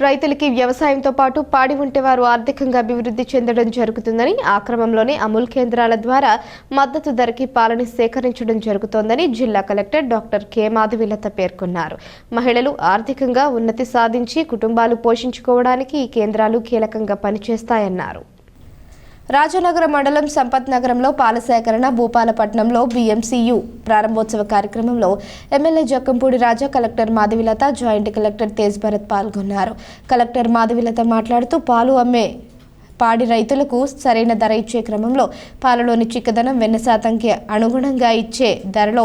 రైతులకి వ్యవసాయంతో పాటు పాడి ఉంటే వారు ఆర్థికంగా అభివృద్ధి చెందడం జరుగుతుందని ఆ క్రమంలోనే అమూల్ కేంద్రాల ద్వారా మద్దతు ధరకి పాలని సేకరించడం జరుగుతోందని జిల్లా కలెక్టర్ డాక్టర్ కె. మాధవిలత పేర్కొన్నారు. మహిళలు ఆర్థికంగా ఉన్నతి సాధించి కుటుంబాలు పోషించుకోవడానికి ఈ కేంద్రాలు కీలకంగా పనిచేస్తాయన్నారు. రాజనగరం మండలం సంపత్ నగరంలో పాల సేకరణ భూపాలపట్నంలో బీఎంసీయు ప్రారంభోత్సవ కార్యక్రమంలో MLA Jakkampudi Raja collector Madhavilatha joint collector Tej Bharat పాల్గొన్నారు. కలెక్టర్ మాధవిలత మాట్లాడుతూ పాలు అమ్మే పాడి రైతులకు సరైన ధర ఇచ్చే క్రమంలో పాలలోని చిక్కదనం వెన్న శాతంకి అనుగుణంగా ఇచ్చే ధరలో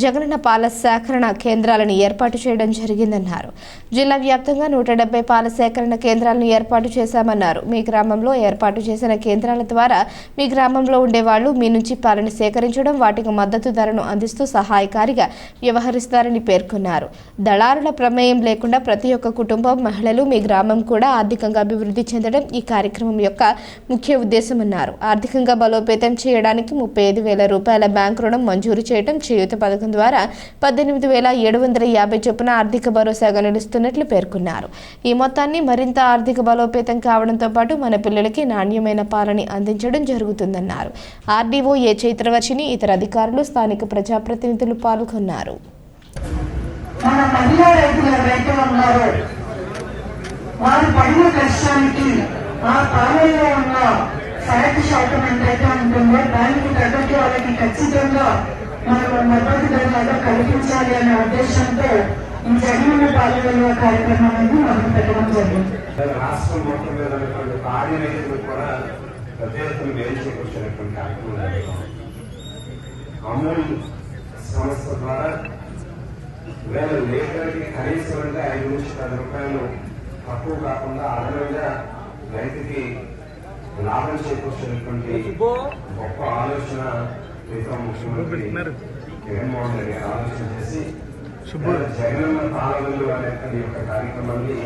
జగనన్న పాల సేకరణ కేంద్రాలను ఏర్పాటు చేయడం జరిగిందన్నారు. జిల్లా వ్యాప్తంగా నూట డెబ్బై పాల సేకరణ కేంద్రాలను ఏర్పాటు చేశామన్నారు. మీ గ్రామంలో ఏర్పాటు చేసిన కేంద్రాల ద్వారా మీ గ్రామంలో ఉండేవాళ్ళు మీ నుంచి పాలను సేకరించడం వాటికి మద్దతు ధరను అందిస్తూ సహాయకారిగా వ్యవహరిస్తారని పేర్కొన్నారు. దళారుల ప్రమేయం లేకుండా ప్రతి ఒక్క కుటుంబం మహిళలు మీ గ్రామం కూడా ఆర్థికంగా అభివృద్ధి చెందడం ఈ కార్యక్రమం యొక్క ముఖ్య ఉద్దేశమన్నారు. ఆర్థికంగా బలోపేతం చేయడానికి ముప్పై ఐదు వేల రూపాయల బ్యాంక్ రుణం మంజూరు చేయడం చేయూత పథకం ద్వారా పద్దెనిమిది వేల ఏడు వందల యాభై చొప్పున ఆర్థిక భరోసాగా నిలుస్తున్నట్లు పేర్కొన్నారు. ఈ మొత్తాన్ని మరింత ఆర్థిక బలోపేతం కావడంతో పాటు మన పిల్లలకి నాణ్యమైన పాలని అందించడం జరుగుతుందన్నారు. ఆర్డీఓ ఏ చైత్రవర్షిని ఇతర అధికారులు స్థానిక ప్రజాప్రతినిధులు పాల్గొన్నారు. వారు పడిన కష్టానికి ఆ పాలనలో ఉన్న సరఫ్ శాతం ఎంతైతే ఉంటుందో దానికి తగ్గట్టు వాళ్ళకి ఖచ్చితంగా మనం మద్దతు ధరలాగా కల్పించాలి అనే ఉద్దేశంతో ఈ జగనన్న పాలనలో కార్యక్రమం అనేది మొదలు పెట్టడం జరిగింది. రాష్ట్రం మొత్తం మీద ఉన్నటువంటి పాడి కూడా పెద్ద ఎత్తున మేలు కార్యక్రమం అమూల్ సంస్థ ద్వారా వేల లీటర్కి కనీసం అంటే ఐదు నుంచి పది రూపాయలు తక్కువ కాకుండా అదనంగా రైతుకి లాభం చేకూర్చినటువంటి గొప్ప ఆలోచన ప్రీతం ముఖ్యమంత్రి జగన్మోహన్ రెడ్డి గారు ఆలోచన చేసి జగనన్న పాలనలు అనేటువంటి యొక్క కార్యక్రమాన్ని